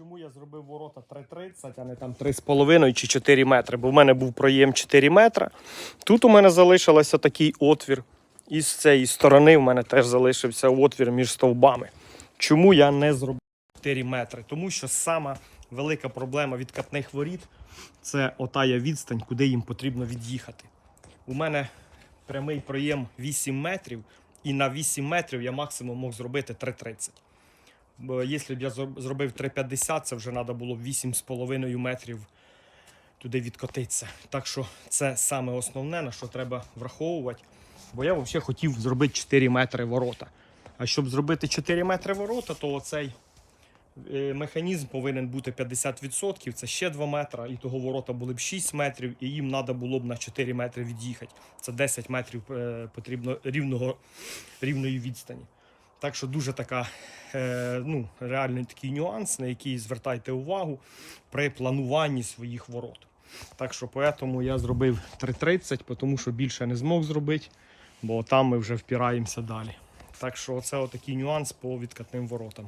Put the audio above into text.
чому я зробив ворота 3,30, а не там 3,5 чи 4 метри. Бо в мене був проєм 4 метри. Тут у мене залишився такий отвір. І з цієї сторони в мене теж залишився отвір між стовбами. Чому я не зробив 4 метри? Тому що сама велика проблема відкатних воріт це отая відстань, куди їм потрібно від'їхати. У мене прямий проєм 8 метрів, і на 8 метрів я максимум мог зробити 3,30. Бо якщо б я зробив 3,50, це вже треба було 8,5 метрів туди відкотитися. Так що це саме основне, на що треба враховувати. Бо я взагалі хотів зробити 4 метри ворота. А щоб зробити 4 метри ворота, то оцей е, механізм повинен бути 50%, це ще 2 метри, і того ворота були б 6 метрів, і їм треба було б на 4 метри від'їхати. Це 10 метрів е, потрібно рівного, рівної відстані. Так що дуже така, е, ну, реально такий нюанс, на який звертайте увагу при плануванні своїх ворот. Так що поэтому я зробив 3.30, тому що більше не змог зробити, бо там ми вже впираємося далі. Так що це отакий нюанс по відкатним воротам.